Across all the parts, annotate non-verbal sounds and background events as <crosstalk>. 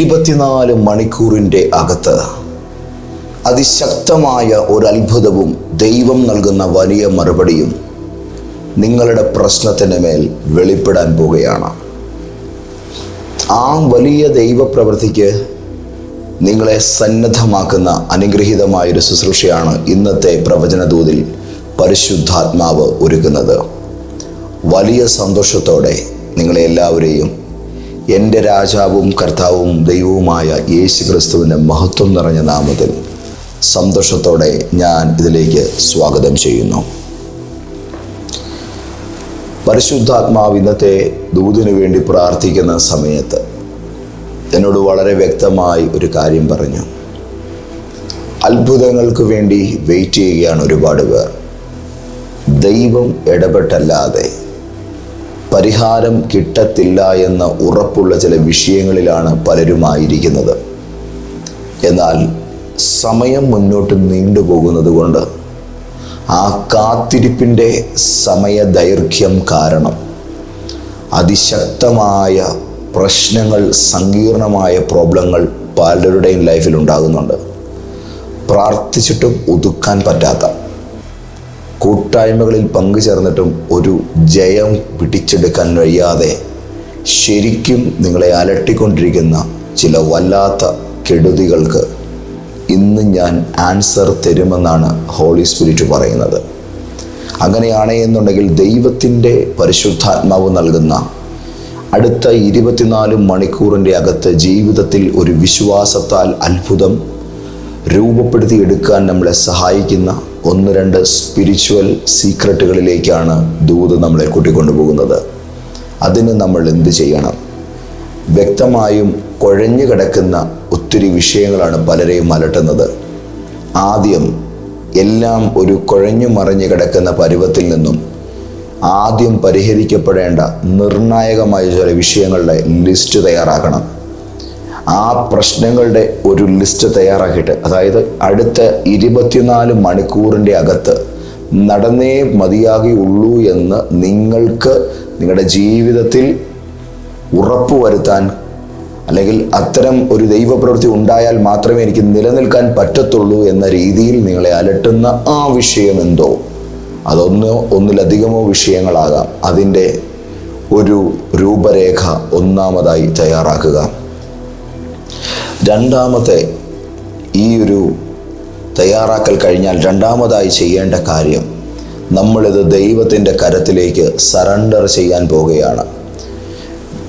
ഇരുപത്തിനാല് മണിക്കൂറിന്റെ അകത്ത് അതിശക്തമായ ഒരു അത്ഭുതവും ദൈവം നൽകുന്ന വലിയ മറുപടിയും നിങ്ങളുടെ പ്രശ്നത്തിന് മേൽ വെളിപ്പെടാൻ പോവുകയാണ്. ആ വലിയ ദൈവപ്രവൃത്തിക്ക് നിങ്ങളെ സന്നദ്ധമാക്കുന്ന അനുഗ്രഹീതമായൊരു ശുശ്രൂഷയാണ് ഇന്നത്തെ പ്രവചനദൂതിൽ പരിശുദ്ധാത്മാവ് ഒരുക്കുന്നത്. വലിയ സന്തോഷത്തോടെ നിങ്ങളെ എല്ലാവരെയും എന്റെ രാജാവും കർത്താവും ദൈവവുമായ യേശു ക്രിസ്തുവിന്റെ മഹത്വം നിറഞ്ഞ നാമത്തിൽ സന്തോഷത്തോടെ ഞാൻ ഇതിലേക്ക് സ്വാഗതം ചെയ്യുന്നു. പരിശുദ്ധാത്മാവ് ഇന്നത്തെ ദൂതിനു വേണ്ടി പ്രാർത്ഥിക്കുന്ന സമയത്ത് എന്നോട് വളരെ വ്യക്തമായി ഒരു കാര്യം പറഞ്ഞു. അത്ഭുതങ്ങൾക്ക് വേണ്ടി വെയിറ്റ് ചെയ്യുകയാണ് ഒരുപാട് പേർ. ദൈവം ഇടപെട്ടല്ലാതെ പരിഹാരം കിട്ടത്തില്ല എന്ന ഉറപ്പുള്ള ചില വിഷയങ്ങളിലാണ് പലരുമായിരിക്കുന്നത്. എന്നാൽ സമയം മുന്നോട്ട് നീണ്ടുപോകുന്നത് കൊണ്ട് ആ കാത്തിരിപ്പിന്റെ സമയദൈർഘ്യം കാരണം അതിശക്തമായ പ്രശ്നങ്ങൾ സങ്കീർണമായ പ്രോബ്ലങ്ങൾ പലരുടെയും ലൈഫിൽ ഉണ്ടാകുന്നുണ്ട്. പ്രാർത്ഥിച്ചിട്ടും ഒതുക്കാൻ പറ്റാത്ത കൂട്ടായ്മകളിൽ പങ്കുചേർന്നിട്ടും ഒരു ജയം പിടിച്ചെടുക്കാൻ കഴിയാതെ ശരിക്കും നിങ്ങളെ അലട്ടിക്കൊണ്ടിരിക്കുന്ന ചില വല്ലാത്ത കെടുതികൾക്ക് ഇന്ന് ഞാൻ ആൻസർ തരുമെന്നാണ് ഹോളി സ്പിരിറ്റ് പറയുന്നത്. അങ്ങനെയാണ് എന്നുണ്ടെങ്കിൽ ദൈവത്തിന്റെ പരിശുദ്ധാത്മാവ് നൽകുന്ന അടുത്ത ഇരുപത്തിനാല് മണിക്കൂറിന്റെ അകത്ത് ജീവിതത്തിൽ ഒരു വിശ്വാസത്താൽ അത്ഭുതം രൂപപ്പെടുത്തിയെടുക്കാൻ നമ്മളെ സഹായിക്കുന്ന ഒന്ന് രണ്ട് സ്പിരിച്വൽ സീക്രട്ടുകളിലേക്കാണ് ദൂത് നമ്മളെ കൂട്ടിക്കൊണ്ടുപോകുന്നത്. അതിന് നമ്മൾ എന്ത് ചെയ്യണം? വ്യക്തമായും കുഴഞ്ഞു കിടക്കുന്ന ഒത്തിരി വിഷയങ്ങളാണ് പലരെയും അലട്ടുന്നത്. ആദ്യം എല്ലാം ഒരു കുഴഞ്ഞു മറിഞ്ഞു കിടക്കുന്ന പരുവത്തിൽ നിന്നും ആദ്യം പരിഹരിക്കപ്പെടേണ്ട നിർണായകമായ ചില വിഷയങ്ങളുടെ ലിസ്റ്റ് തയ്യാറാക്കണം. ആ പ്രശ്നങ്ങളുടെ ഒരു ലിസ്റ്റ് തയ്യാറാക്കിയിട്ട് അതായത് അടുത്ത ഇരുപത്തിനാല് മണിക്കൂറിന്റെ അകത്ത് നടന്നേ മതിയാകുള്ളൂ എന്ന് നിങ്ങൾക്ക് നിങ്ങളുടെ ജീവിതത്തിൽ ഉറപ്പുവരുത്താൻ അല്ലെങ്കിൽ അത്തരം ഒരു ദൈവപ്രവൃത്തി ഉണ്ടായാൽ മാത്രമേ എനിക്ക് നിലനിൽക്കാൻ പറ്റത്തുള്ളൂ എന്ന രീതിയിൽ നിങ്ങളെ അലട്ടുന്ന ആ വിഷയം എന്തോ. അതൊന്നോ ഒന്നിലധികമോ വിഷയങ്ങളാകാം. അതിന്റെ ഒരു രൂപരേഖ ഒന്നാമതായി തയ്യാറാക്കുക. രണ്ടാമത്തെ ഈ ഒരു തയ്യാറാക്കൽ കഴിഞ്ഞാൽ രണ്ടാമതായി ചെയ്യേണ്ട കാര്യം നമ്മളിത് ദൈവത്തിന്റെ കരത്തിലേക്ക് സറണ്ടർ ചെയ്യാൻ പോവുകയാണ്.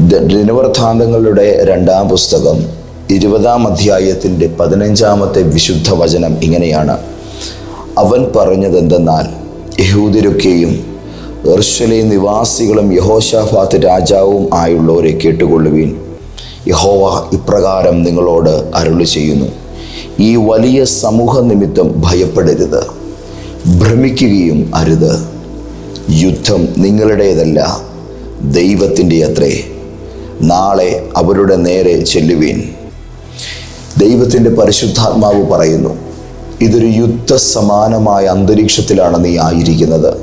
ദിനവൃത്താന്തങ്ങളുടെ രണ്ടാം പുസ്തകം ഇരുപതാം അധ്യായത്തിന്റെ പതിനഞ്ചാമത്തെ വിശുദ്ധ വചനം ഇങ്ങനെയാണ്. അവൻ പറഞ്ഞതെന്തെന്നാൽ യഹൂദരൊക്കെയും എർശലേ നിവാസികളും യഹോഷാഫാത്ത് രാജാവും ആയുള്ളവരെ കേട്ടുകൊള്ളുവീൻ. യഹോവ ഇപ്രകാരം നിങ്ങളോട് അരുളി ചെയ്യുന്നു. ഈ വലിയ സമൂഹ നിമിത്തം ഭയപ്പെടരുത്. ഭ്രമിക്കുകയും അരുത്. യുദ്ധം നിങ്ങളുടേതല്ല ദൈവത്തിന്റെ അത്രേ. നാളെ അവരുടെ നേരെ ചെല്ലുവീൻ. ദൈവത്തിന്റെ പരിശുദ്ധാത്മാവ് പറയുന്നു ഇതൊരു യുദ്ധ സമാനമായ അന്തരീക്ഷത്തിലാണ് നീ ആയിരിക്കുന്നത്.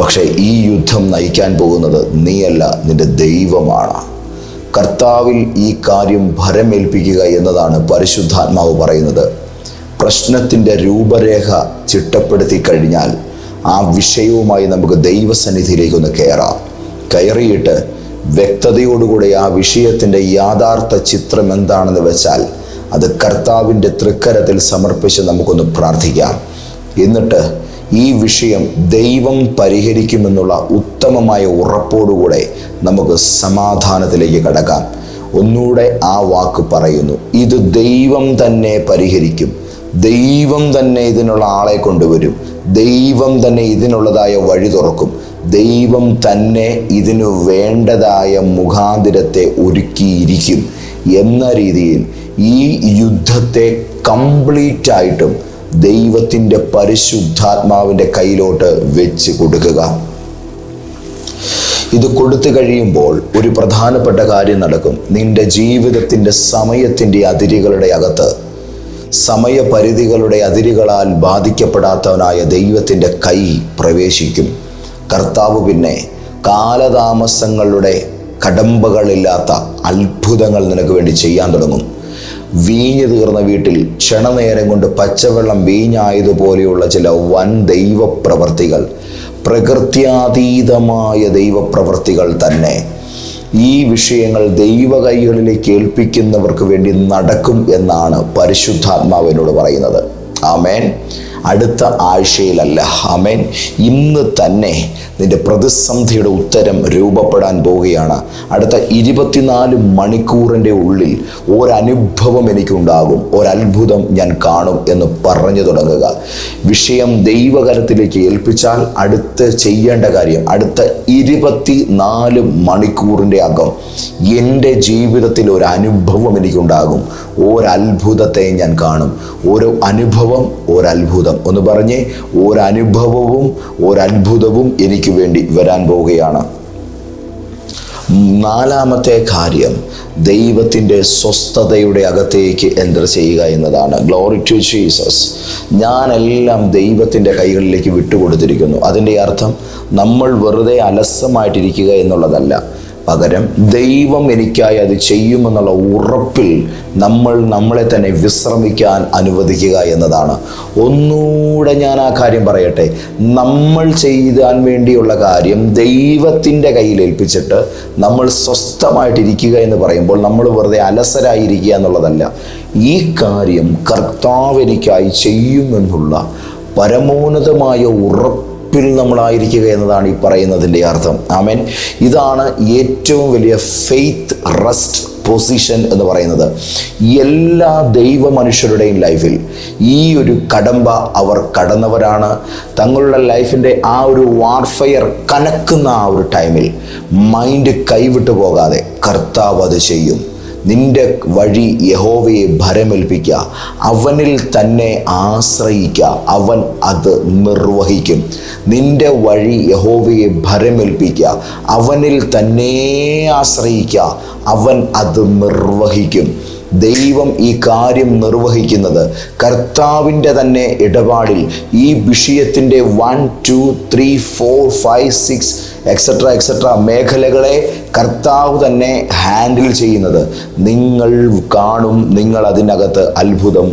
പക്ഷേ ഈ യുദ്ധം നയിക്കാൻ പോകുന്നത് നീയല്ല നിന്റെ ദൈവമാണ്. കർത്താവിൽ ഈ കാര്യം ഭരമേൽപ്പിക്കുക എന്നതാണ് പരിശുദ്ധാത്മാവ് പറയുന്നത്. പ്രശ്നത്തിന്റെ രൂപരേഖ ചിട്ടപ്പെടുത്തി കഴിഞ്ഞാൽ ആ വിഷയവുമായി നമുക്ക് ദൈവസന്നിധിയിലേക്ക് ഒന്ന് കയറാം. കയറിയിട്ട് വ്യക്തതയോടുകൂടി ആ വിഷയത്തിന്റെ യാഥാർത്ഥ ചിത്രം എന്താണെന്ന് വെച്ചാൽ അത് കർത്താവിന്റെ തൃക്കരത്തിൽ സമർപ്പിച്ച് നമുക്കൊന്ന് പ്രാർത്ഥിക്കാം. എന്നിട്ട് ഈ വിഷയം ദൈവം പരിഹരിക്കുമെന്നുള്ള ഉത്തമമായ ഉറപ്പോടുകൂടെ നമുക്ക് സമാധാനത്തിലേക്ക് കടക്കാം. ഒന്നുകൂടെ ആ വാക്ക് പറയുന്നു. ഇത് ദൈവം തന്നെ പരിഹരിക്കും. ദൈവം തന്നെ ഇതിനുള്ള ആളെ കൊണ്ടുവരും. ദൈവം തന്നെ ഇതിനുള്ളതായ വഴി തുറക്കും. ദൈവം തന്നെ ഇതിനു വേണ്ടതായ മുഖാന്തിരത്തെ ഒരുക്കിയിരിക്കും എന്ന രീതിയിൽ ഈ യുദ്ധത്തെ കംപ്ലീറ്റ് ആയിട്ടും ദൈവത്തിന്റെ പരിശുദ്ധാത്മാവിന്റെ കയ്യിലോട്ട് വെച്ച് കൊടുക്കുക. ഇത് കൊടുത്തു കഴിയുമ്പോൾ ഒരു പ്രധാനപ്പെട്ട കാര്യം നടക്കും. നിന്റെ ജീവിതത്തിന്റെ സമയത്തിന്റെ അതിരുകളുടെ അകത്ത് സമയപരിധികളുടെ അതിരുകളാൽ ബാധിക്കപ്പെടാത്തവനായ ദൈവത്തിന്റെ കൈ പ്രവേശിക്കും. കർത്താവ് പിന്നെ കാലതാമസങ്ങളുടെ കടമ്പകളില്ലാത്ത അത്ഭുതങ്ങൾ നിനക്ക് വേണ്ടി ചെയ്യാൻ തുടങ്ങും. വീഞ്ഞു തീർന്ന വീട്ടിൽ ക്ഷണനേരം കൊണ്ട് പച്ചവെള്ളം വീഞ്ഞായതുപോലെയുള്ള ചില വൻ ദൈവപ്രവർത്തികൾ പ്രകൃത്യാതീതമായ ദൈവപ്രവർത്തികൾ തന്നെ. ഈ വിഷയങ്ങൾ ദൈവ കൈകളിലേക്ക് ഏൽപ്പിക്കുന്നവർക്ക് വേണ്ടി നടക്കും എന്നാണ് പരിശുദ്ധാത്മാവിനോട് പറയുന്നത്. ആമേൻ. അടുത്ത ആഴ്ചയിലല്ല. ആമേൻ. ഇന്ന് തന്നെ നിന്റെ പ്രതിസന്ധിയുടെ ഉത്തരം രൂപപ്പെടാൻ പോവുകയാണ്. അടുത്ത ഇരുപത്തിനാല് മണിക്കൂറിന്റെ ഉള്ളിൽ ഒരനുഭവം എനിക്കുണ്ടാകും. ഒരത്ഭുതം ഞാൻ കാണും എന്ന് പറഞ്ഞു തുടങ്ങുക. വിഷയം ദൈവകരത്തിലേക്ക് ഏൽപ്പിച്ചാൽ അടുത്ത് ചെയ്യേണ്ട കാര്യം അടുത്ത ഇരുപത്തി നാല് മണിക്കൂറിന്റെ അകം എന്റെ ജീവിതത്തിൽ ഒരു അനുഭവം എനിക്കുണ്ടാകും. ഒരത്ഭുതത്തെ ഞാൻ കാണും. ഓരോ അനുഭവം ഒരത്ഭുതം. ഒന്ന് പറഞ്ഞേ ഒരനുഭവവും ഒരത്ഭുതവും എനിക്ക് വേണ്ടി വരാൻ പോവുകയാണ്. നാലാമത്തെ കാര്യം ദൈവത്തിന്റെ സ്വസ്ഥതയുടെ അകത്തേക്ക് എന്റർ ചെയ്യുക എന്നതാണ്. ഗ്ലോറി ടു ജീസസ് ഞാനെല്ലാം ദൈവത്തിന്റെ കൈകളിലേക്ക് വിട്ടുകൊടുത്തിരിക്കുന്നു. അതിന്റെ അർത്ഥം നമ്മൾ വെറുതെ അലസമായിട്ടിരിക്കുക എന്നുള്ളതല്ല. പകരം ദൈവം എനിക്കായി അത് ചെയ്യുമെന്നുള്ള ഉറപ്പിൽ നമ്മൾ നമ്മളെ തന്നെ വിശ്രമിക്കാൻ അനുവദിക്കുക എന്നതാണ്. ഒന്നുകൂടെ ഞാൻ ആ കാര്യം പറയട്ടെ. നമ്മൾ ചെയ്യാൻ വേണ്ടിയുള്ള കാര്യം ദൈവത്തിന്റെ കയ്യിൽ ഏൽപ്പിച്ചിട്ട് നമ്മൾ സ്വസ്ഥമായിട്ടിരിക്കുക എന്ന് പറയുമ്പോൾ നമ്മൾ വെറുതെ അലസരായിരിക്കുക എന്നുള്ളതല്ല. ഈ കാര്യം കർത്താവ് എനിക്കായി ചെയ്യുമെന്നുള്ള പരമോന്നതമായ ഉറപ്പ് ഉറപ്പിൽ നമ്മളായിരിക്കുക എന്നതാണ് ഈ പറയുന്നതിന്റെ അർത്ഥം. ആമേൻ. ഇതാണ് ഏറ്റവും വലിയ ഫെയ്ത്ത് റസ്റ്റ് പൊസിഷൻ എന്ന് പറയുന്നത്. എല്ലാ ദൈവ മനുഷ്യരുടെയും ലൈഫിൽ ഈ ഒരു കടമ്പ അവർ കടന്നവരാണ്. തങ്ങളുടെ ലൈഫിന്റെ ആ ഒരു വാർഫെയർ കനക്കുന്ന ആ ഒരു ടൈമിൽ മൈൻഡ് കൈവിട്ടു പോകാതെ കർത്താവ് അത് ചെയ്യും. നിന്റെ വഴി യഹോവയെ ഭരമേൽപ്പിക്കുക അവനിൽ തന്നെ ആശ്രയിക്കുക അവൻ അത് നിർവഹിക്കും. നിന്റെ വഴി യഹോവയെ ഭരമേൽപ്പിക്കുക അവനിൽ തന്നെ ആശ്രയിക്കുക അവൻ അത് നിർവഹിക്കും. ദൈവം ഈ കാര്യം നിർവഹിക്കുന്നത് കർത്താവിന്റെ തന്നെ ഇടപാടിൽ. ഈ വിഷയത്തിന്റെ one two three four five six etcetera etcetera മേഖലകളെ കർത്താവ് തന്നെ ഹാൻഡിൽ ചെയ്യുന്നത്. നിങ്ങൾ കാണും നിങ്ങൾ അതിനകത്ത് അത്ഭുതം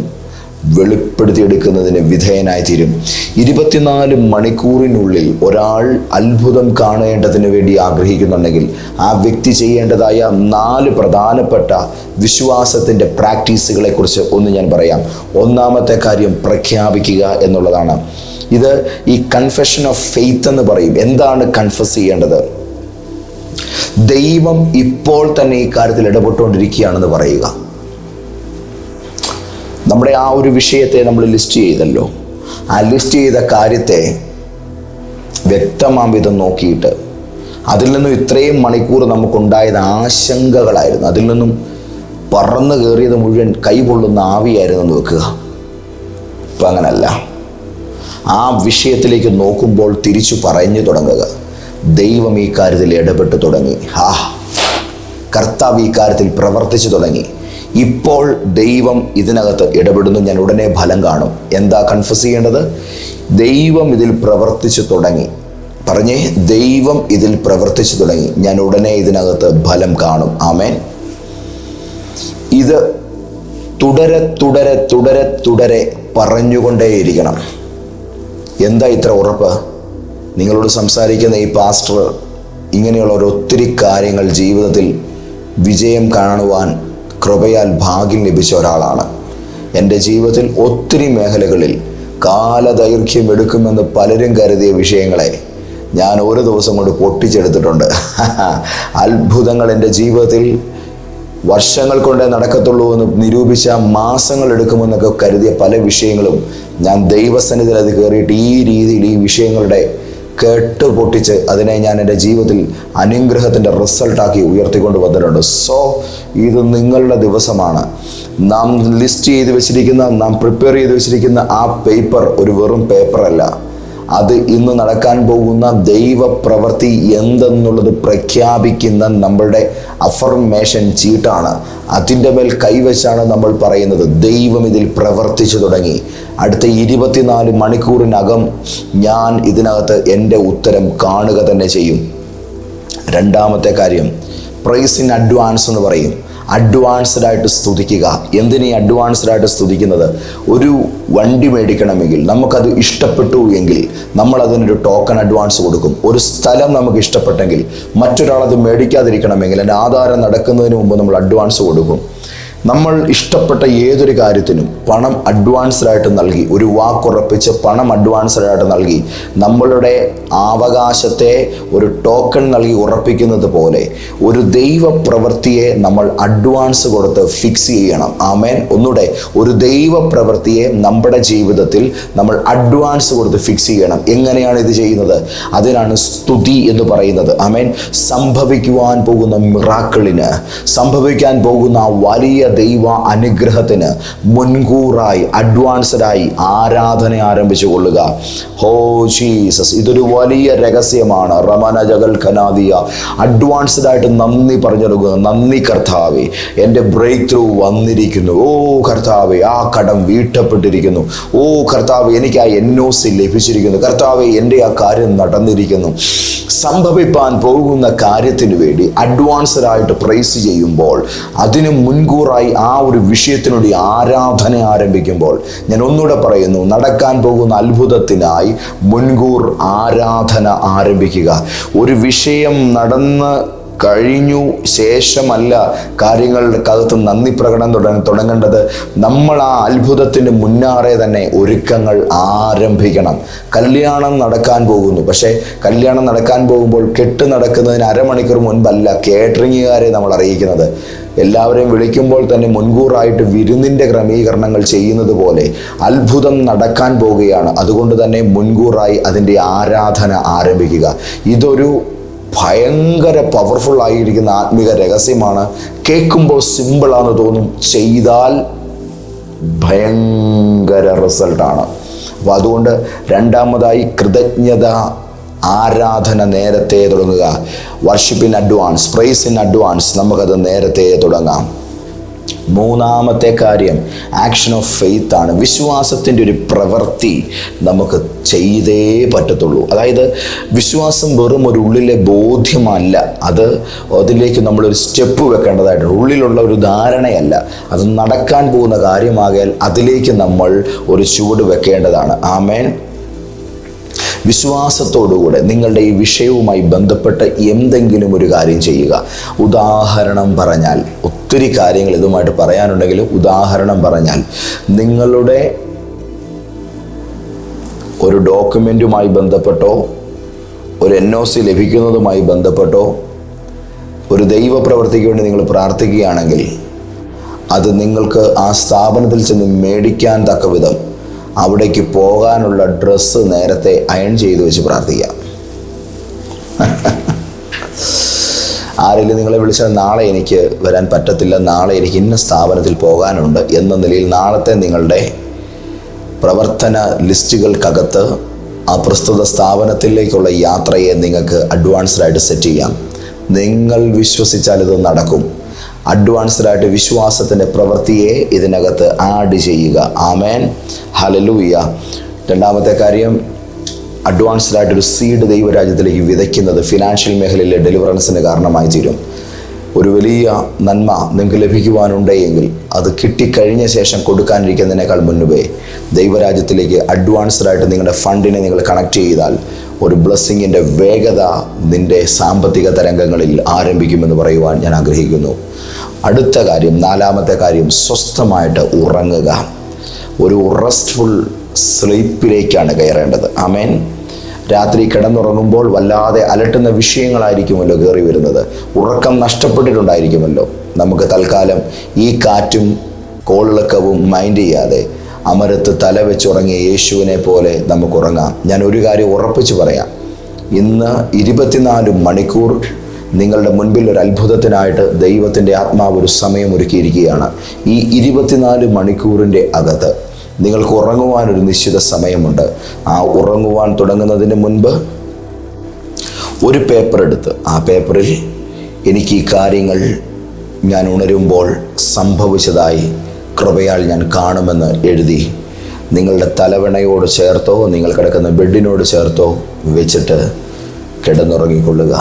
വെളിപ്പെടുത്തിയെടുക്കുന്നതിന് വിധേയനായി തീരും ഇരുപത്തിനാല് മണിക്കൂറിനുള്ളിൽ ഒരാൾ അത്ഭുതം കാണേണ്ടതിന് വേണ്ടി ആഗ്രഹിക്കുന്നുണ്ടെങ്കിൽ ആ വ്യക്തി ചെയ്യേണ്ടതായ നാല് പ്രധാനപ്പെട്ട വിശ്വാസത്തിന്റെ പ്രാക്ടീസുകളെക്കുറിച്ച് ഒന്ന് ഞാൻ പറയാം. ഒന്നാമത്തെ കാര്യം പ്രഖ്യാപിക്കുക എന്നുള്ളതാണ്. ഇത് ഈ കൺഫെഷൻ ഓഫ് ഫെയ്ത്ത് എന്ന് പറയും. എന്താണ് കൺഫസ് ചെയ്യേണ്ടത്? ദൈവം ഇപ്പോൾ തന്നെ ഈ കാര്യത്തിൽ ഇടപെട്ടുകൊണ്ടിരിക്കുകയാണെന്ന് പറയുക. നമ്മുടെ ആ ഒരു വിഷയത്തെ നമ്മൾ ലിസ്റ്റ് ചെയ്തല്ലോ. ആ ലിസ്റ്റ് ചെയ്ത കാര്യത്തെ വ്യക്തമാം വിധം നോക്കിയിട്ട് അതിൽ നിന്നും ഇത്രയും മണിക്കൂർ നമുക്കുണ്ടായത് ആശങ്കകളായിരുന്നു. അതിൽ നിന്നും പറന്നു കയറിയത് മുഴുവൻ കൈകൊള്ളുന്ന ആവിയായിരുന്നു നോക്കുക ഇപ്പം അങ്ങനല്ല. ആ വിഷയത്തിലേക്ക് നോക്കുമ്പോൾ തിരിച്ചു പറഞ്ഞു തുടങ്ങുക. ദൈവം ഈ കാര്യത്തിൽ ഇടപെട്ടു തുടങ്ങി. ഹാ. കർത്താവ് ഈ കാര്യത്തിൽ പ്രവർത്തിച്ചു തുടങ്ങി. ഇപ്പോൾ ദൈവം ഇതിനകത്ത് ഇടപെടുന്നു. ഞാൻ ഉടനെ ഫലം കാണും. എന്താ കൺഫ്യൂസ് ചെയ്യേണ്ടത്? ദൈവം ഇതിൽ പ്രവർത്തിച്ചു തുടങ്ങി. പറഞ്ഞേ ദൈവം ഇതിൽ പ്രവർത്തിച്ചു തുടങ്ങി. ഞാൻ ഉടനെ ഇതിനകത്ത് ഫലം കാണും. ആമേൻ. ഇത് തുടരെ തുടരെ തുടരെ തുടരെ പറഞ്ഞുകൊണ്ടേയിരിക്കണം. എന്താ ഇത്ര ഉറപ്പ്? നിങ്ങളോട് സംസാരിക്കുന്ന ഈ പാസ്റ്റർ ഇങ്ങനെയുള്ള ഒരു ഒത്തിരി കാര്യങ്ങൾ ജീവിതത്തിൽ വിജയം കാണുവാൻ കൃപയാൽ ഭാഗ്യം ലഭിച്ച ഒരാളാണ്. എന്റെ ജീവിതത്തിൽ ഒത്തിരി മേഖലകളിൽ കാലദൈർഘ്യം എടുക്കുമെന്ന് പലരും കരുതിയ വിഷയങ്ങളെ ഞാൻ ഒരു ദിവസം കൊണ്ട് പൊട്ടിച്ചെടുത്തിട്ടുണ്ട്. <laughs> അത്ഭുതങ്ങൾ എന്റെ ജീവിതത്തിൽ വർഷങ്ങൾ കൊണ്ടേ നടക്കത്തുള്ളൂ എന്ന് നിരൂപിച്ച മാസങ്ങൾ എടുക്കുമെന്നൊക്കെ കരുതിയ പല വിഷയങ്ങളും ഞാൻ ദൈവസന്നിധിയിൽ അത് കയറിയിട്ട് ഈ രീതിയിൽ ഈ വിഷയങ്ങളുടെ കേട്ട് പൊട്ടിച്ച് അതിനെ ഞാൻ എന്റെ ജീവിതത്തിൽ അനുഗ്രഹത്തിന്റെ റിസൾട്ടാക്കി ഉയർത്തിക്കൊണ്ട് വന്നിട്ടുണ്ട്. സോ ഇത് നിങ്ങളുടെ ദിവസമാണ്. നാം ലിസ്റ്റ് ചെയ്ത് വെച്ചിരിക്കുന്ന നാം പ്രിപ്പയർ ചെയ്ത് വെച്ചിരിക്കുന്ന ആ പേപ്പർ ഒരു വെറും പേപ്പറല്ല അത് ഇന്ന് നടക്കാൻ പോകുന്ന ദൈവപ്രവൃത്തി എന്തെന്നുള്ളത് പ്രഖ്യാപിക്കുന്ന നമ്മളുടെ അഫർമേഷൻ ചീട്ടാണ്. അതിന്റെ മേൽ കൈവച്ചാണ് നമ്മൾ പറയുന്നത്. ദൈവം ഇതിൽ പ്രവർത്തിച്ചു തുടങ്ങി. അടുത്ത ഇരുപത്തിനാല് മണിക്കൂറിനകം ഞാൻ ഇതിനകത്ത് എന്റെ ഉത്തരം കാണുക തന്നെ ചെയ്യും. രണ്ടാമത്തെ കാര്യം പ്രൈസ് ഇൻ അഡ്വാൻസ് എന്ന് പറയും. അഡ്വാൻസ്ഡ് ആയിട്ട് സ്തുതിക്കുക. എന്തിനീ അഡ്വാൻസ്ഡ് ആയിട്ട് സ്തുതിക്കുന്നത്? ഒരു വണ്ടി മേടിക്കണമെങ്കിൽ നമുക്കത് ഇഷ്ടപ്പെട്ടു എങ്കിൽ നമ്മൾ അതിനൊരു ടോക്കൺ അഡ്വാൻസ് കൊടുക്കും. ഒരു സ്ഥലം നമുക്ക് ഇഷ്ടപ്പെട്ടെങ്കിൽ മറ്റൊരാളത് മേടിക്കാതിരിക്കണമെങ്കിൽ അതിന്റെ ആധാരം നടക്കുന്നതിന് മുമ്പ് നമ്മൾ അഡ്വാൻസ് കൊടുക്കും. നമ്മൾ ഇഷ്ടപ്പെട്ട ഏതൊരു കാര്യത്തിനും പണം അഡ്വാൻസ്ഡായിട്ട് നൽകി ഒരു വാക്കുറപ്പിച്ച് പണം അഡ്വാൻസ്ഡായിട്ട് നൽകി നമ്മളുടെ അവകാശത്തെ ഒരു ടോക്കൺ നൽകി ഉറപ്പിക്കുന്നത് പോലെ ഒരു ദൈവ പ്രവൃത്തിയെ നമ്മൾ അഡ്വാൻസ് കൊടുത്ത് ഫിക്സ് ചെയ്യണം. ആമേൻ. ഒന്നുകൂടെ ഒരു ദൈവ പ്രവൃത്തിയെ നമ്മുടെ ജീവിതത്തിൽ നമ്മൾ അഡ്വാൻസ് കൊടുത്ത് ഫിക്സ് ചെയ്യണം. എങ്ങനെയാണ് ഇത് ചെയ്യുന്നത്? അതിനാണ് സ്തുതി എന്ന് പറയുന്നത്. ആമേൻ. സംഭവിക്കുവാൻ പോകുന്ന മിറാക്കിളിന് സംഭവിക്കാൻ പോകുന്ന വലിയ ദൈവ അനുഗ്രഹത്തിന് മുൻകൂറായി അഡ്വാൻസ്ഡായി ആരാധന ആരംഭിച്ചു കൊള്ളുക. ഹോ ജീസസ് ഇതൊരു വലിയ രഹസ്യമാണ്. റമന ജഗൽ ഖനാദിയ അഡ്വാൻസ്ഡ് ആയിട്ട് നന്ദി പറഞ്ഞെടുക്കുക നന്ദി കർത്താവെ എന്റെ ബ്രേക്ക് ത്രൂ വന്നിരിക്കുന്നു. ഓ കർത്താവെ ആ കടം വീട്ടപ്പെട്ടിരിക്കുന്നു. ഓ കർത്താവ് എനിക്ക് ആ എൻ ഒ സി ലഭിച്ചിരിക്കുന്നു. കർത്താവെ എന്റെ ആ കാര്യം നടന്നിരിക്കുന്നു. സംഭവിപ്പാൻ പോകുന്ന കാര്യത്തിന് വേണ്ടി അഡ്വാൻസ്ഡ് ആയിട്ട് പ്രൈസ് ചെയ്യുമ്പോൾ അതിന് മുൻകൂറായി ആ ഒരു വിഷയത്തിനോട് ആരാധന ആരംഭിക്കുമ്പോൾ ഞാൻ ഒന്നുകൂടെ പറയുന്നു നടക്കാൻ പോകുന്ന അത്ഭുതത്തിനായി മുൻകൂർ ആരാധന ആരംഭിക്കുക. ഒരു വിഷയം നടന്ന് കഴിഞ്ഞു ശേഷമല്ല കാര്യങ്ങളുടെ അകത്ത് നന്ദി പ്രകടനം തുടങ്ങ തുടങ്ങേണ്ടത്. നമ്മൾ ആ അത്ഭുതത്തിന് മുന്നാറെ തന്നെ ഒരുക്കങ്ങൾ ആരംഭിക്കണം. കല്യാണം നടക്കാൻ പോകുന്നു. പക്ഷേ കല്യാണം നടക്കാൻ പോകുമ്പോൾ കെട്ട് നടക്കുന്നതിന് അരമണിക്കൂർ മുൻപല്ല കേറ്ററിങ്ങുകാരെ നമ്മൾ അറിയിക്കുന്നത്. എല്ലാവരെയും വിളിക്കുമ്പോൾ തന്നെ മുൻകൂറായിട്ട് വിരുന്നിന്റെ ക്രമീകരണങ്ങൾ ചെയ്യുന്നത് പോലെ അത്ഭുതം നടക്കാൻ പോവുകയാണ് അതുകൊണ്ട് തന്നെ മുൻകൂറായി അതിന്റെ ആരാധന ആരംഭിക്കുക. ഇതൊരു ഭയങ്കര പവർഫുൾ ആയിരിക്കുന്ന ആത്മീക രഹസ്യമാണ്. കേൾക്കുമ്പോൾ സിമ്പിളാന്ന് തോന്നും ചെയ്താൽ ഭയങ്കര റിസൾട്ടാണ് അപ്പോൾ അതുകൊണ്ട് രണ്ടാമതായി കൃതജ്ഞത ആരാധന നേരത്തെ തുടങ്ങുക. Worship in advance praise in advance നമുക്കത് നേരത്തെ തുടങ്ങാം. മൂന്നാമത്തെ കാര്യം ആക്ഷൻ ഓഫ് ഫെയ്ത്താണ് വിശ്വാസത്തിന്റെ ഒരു പ്രവൃത്തി നമുക്ക് ചെയ്തേ പറ്റത്തുള്ളൂ. അതായത് വിശ്വാസം വെറും ഒരു ഉള്ളിലെ ബോധ്യമല്ല. അത് അതിലേക്ക് നമ്മളൊരു സ്റ്റെപ്പ് വെക്കേണ്ടതായിട്ടുണ്ട്. ഉള്ളിലുള്ള ഒരു ധാരണയല്ല. അത് നടക്കാൻ പോകുന്ന കാര്യമാകയാൽ അതിലേക്ക് നമ്മൾ ഒരു ചുവട് വെക്കേണ്ടതാണ്. ആമേൻ. വിശ്വാസത്തോടുകൂടെ നിങ്ങളുടെ ഈ വിഷയവുമായി ബന്ധപ്പെട്ട് എന്തെങ്കിലും ഒരു കാര്യം ചെയ്യുക. ഉദാഹരണം പറഞ്ഞാൽ ഒത്തിരി കാര്യങ്ങൾ ഇതുമായിട്ട് പറയാനുണ്ടെങ്കിലും ഉദാഹരണം പറഞ്ഞാൽ നിങ്ങളുടെ ഒരു ഡോക്യുമെന്റുമായി ബന്ധപ്പെട്ടോ ഒരു എൻ ഒ സി ലഭിക്കുന്നതുമായി ബന്ധപ്പെട്ടോ ഒരു ദൈവപ്രവൃത്തിക്ക് വേണ്ടി നിങ്ങൾ പ്രാർത്ഥിക്കുകയാണെങ്കിൽ അത് നിങ്ങൾക്ക് ആ സ്ഥാപനത്തിൽ ചെന്ന് മേടിക്കാൻ തക്ക വിധം അവിടേക്ക് പോകാനുള്ള ഡ്രസ്സ് നേരത്തെ അയൺ ചെയ്തു വെച്ച് പ്രാർത്ഥിക്കാം. <laughs> ആരെങ്കിലും നിങ്ങളെ വിളിച്ചാൽ നാളെ എനിക്ക് വരാൻ പറ്റത്തില്ല നാളെ എനിക്ക് ഇന്ന സ്ഥാപനത്തിൽ പോകാനുണ്ട് എന്ന നിലയിൽ നാളത്തെ നിങ്ങളുടെ പ്രവർത്തന ലിസ്റ്റുകൾക്കകത്ത് ആ പ്രസ്തുത സ്ഥാപനത്തിലേക്കുള്ള യാത്രയെ നിങ്ങൾക്ക് അഡ്വാൻസ്ഡായിട്ട് സെറ്റ് ചെയ്യാം. നിങ്ങൾ വിശ്വസിച്ചാൽ ഇത് നടക്കും. അഡ്വാൻസ്ഡായിട്ട് വിശ്വാസത്തിന്റെ പ്രവൃത്തിയെ ഇതിനകത്ത് ആഡ് ചെയ്യുക. ആമേൻ. ഹലലൂയ രണ്ടാമത്തെ കാര്യം അഡ്വാൻസ്ഡായിട്ടൊരു സീഡ് ദൈവരാജ്യത്തിലേക്ക് വിതയ്ക്കുന്നത് ഫിനാൻഷ്യൽ മേഖലയിലെ ഡെലിവറൻസിന് കാരണമായി തീരും. ഒരു വലിയ നന്മ നിങ്ങൾക്ക് ലഭിക്കുവാനുണ്ടെങ്കിൽ അത് കിട്ടിക്കഴിഞ്ഞ ശേഷം കൊടുക്കാനിരിക്കുന്നതിനേക്കാൾ മുൻപേ ദൈവരാജ്യത്തിലേക്ക് അഡ്വാൻസ്ഡായിട്ട് നിങ്ങളുടെ ഫണ്ടിനെ നിങ്ങൾ കണക്ട് ചെയ്താൽ ഒരു ബ്ലെസ്സിങ്ങിന്റെ വേഗത നിന്റെ സാമ്പത്തിക തരംഗങ്ങളിൽ ആരംഭിക്കുമെന്ന് പറയുവാൻ ഞാൻ ആഗ്രഹിക്കുന്നു. അടുത്ത കാര്യം നാലാമത്തെ കാര്യം സ്വസ്ഥമായിട്ട് ഉറങ്ങുക. ഒരു റെസ്റ്റ്ഫുൾ സ്ലീപ്പിലേക്കാണ് കയറേണ്ടത്. ആമേൻ രാത്രി കിടന്നുറങ്ങുമ്പോൾ വല്ലാതെ അലട്ടുന്ന വിഷയങ്ങളായിരിക്കുമല്ലോ കയറി വരുന്നത്. ഉറക്കം നഷ്ടപ്പെട്ടിട്ടുണ്ടായിരിക്കുമല്ലോ. നമുക്ക് തൽക്കാലം ഈ കാറ്റും കോളിളക്കവും മൈൻഡ് ചെയ്യാതെ അമരത്ത് തല വെച്ചുറങ്ങിയ യേശുവിനെ പോലെ നമുക്ക് ഉറങ്ങാം. ഞാൻ ഒരു കാര്യം ഉറപ്പിച്ച് പറയാം. ഇന്ന് ഇരുപത്തിനാല് മണിക്കൂർ നിങ്ങളുടെ മുൻപിൽ ഒരു അത്ഭുതത്തിനായിട്ട് ദൈവത്തിന്റെ ആത്മാവ് ഒരു സമയം ഒരുക്കിയിരിക്കുകയാണ്. ഈ ഇരുപത്തിനാല് മണിക്കൂറിന്റെ അകത്ത് നിങ്ങൾക്ക് ഉറങ്ങുവാൻ ഒരു നിശ്ചിത സമയമുണ്ട്. ആ ഉറങ്ങുവാൻ തുടങ്ങുന്നതിന് മുൻപ് ഒരു പേപ്പർ എടുത്ത്. ആ പേപ്പറിൽ എനിക്ക് ഈ കാര്യങ്ങൾ ഞാൻ ഉണരുമ്പോൾ സംഭവിച്ചതായി കൃപയാൽ ഞാൻ കാണുമെന്ന് എഴുതി. നിങ്ങളുടെ തലവണയോട് ചേർത്തോ നിങ്ങൾ കിടക്കുന്ന ബെഡിനോട് ചേർത്തോ വെച്ചിട്ട് കിടന്നുറങ്ങിക്കൊള്ളുക.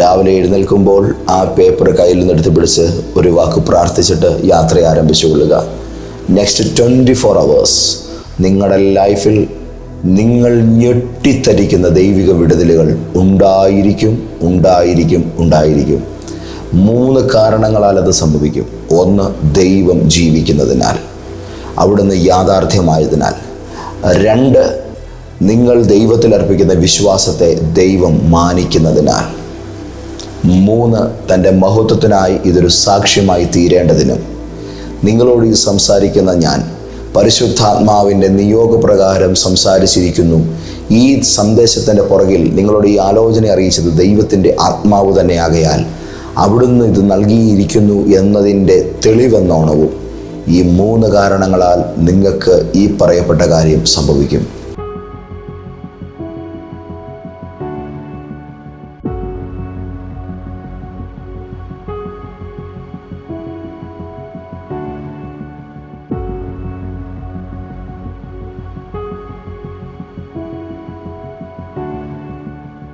രാവിലെ എഴുന്നേൽക്കുമ്പോൾ ആ പേപ്പർ കയ്യിൽ നിന്ന് എടുത്ത് പിടിച്ച് ഒരു വാക്ക് പ്രാർത്ഥിച്ചിട്ട് യാത്ര ആരംഭിച്ചു കൊള്ളുക നെക്സ്റ്റ് ട്വന്റി ഫോർ അവേഴ്സ് നിങ്ങളുടെ ലൈഫിൽ നിങ്ങൾ ഞെട്ടിത്തരിക്കുന്ന ദൈവിക വിടുതലുകൾ ഉണ്ടായിരിക്കും ഉണ്ടായിരിക്കും ഉണ്ടായിരിക്കും. മൂന്ന് കാരണങ്ങളാൽ അത് സംഭവിക്കും. ഒന്ന് ദൈവം ജീവിക്കുന്നതിനാൽ അവിടുന്ന് യാഥാർത്ഥ്യമായതിനാൽ. രണ്ട് നിങ്ങൾ ദൈവത്തിൽ അർപ്പിക്കുന്ന വിശ്വാസത്തെ ദൈവം മാനിക്കുന്നതിനാൽ. മൂന്ന് തന്റെ മഹത്വത്തിനായി ഇതൊരു സാക്ഷ്യമായി തീരേണ്ടതിനും നിങ്ങളോട് ഈ സംസാരിക്കുന്ന ഞാൻ. പരിശുദ്ധാത്മാവിന്റെ നിയോഗപ്രകാരം സംസാരിച്ചിരിക്കുന്നു. ഈ സന്ദേശത്തിന്റെ പുറകിൽ നിങ്ങളോട് ഈ ആലോചന അറിയിച്ചത് ദൈവത്തിന്റെ ആത്മാവ് തന്നെയാകയാൽ. അവിടുന്ന് ഇത് നൽകിയിരിക്കുന്നു എന്നതിന്റെ തെളിവെന്നോണവും ഈ മൂന്ന് കാരണങ്ങളാൽ നിങ്ങൾക്ക് ഈ പറയപ്പെട്ട കാര്യം സംഭവിക്കും.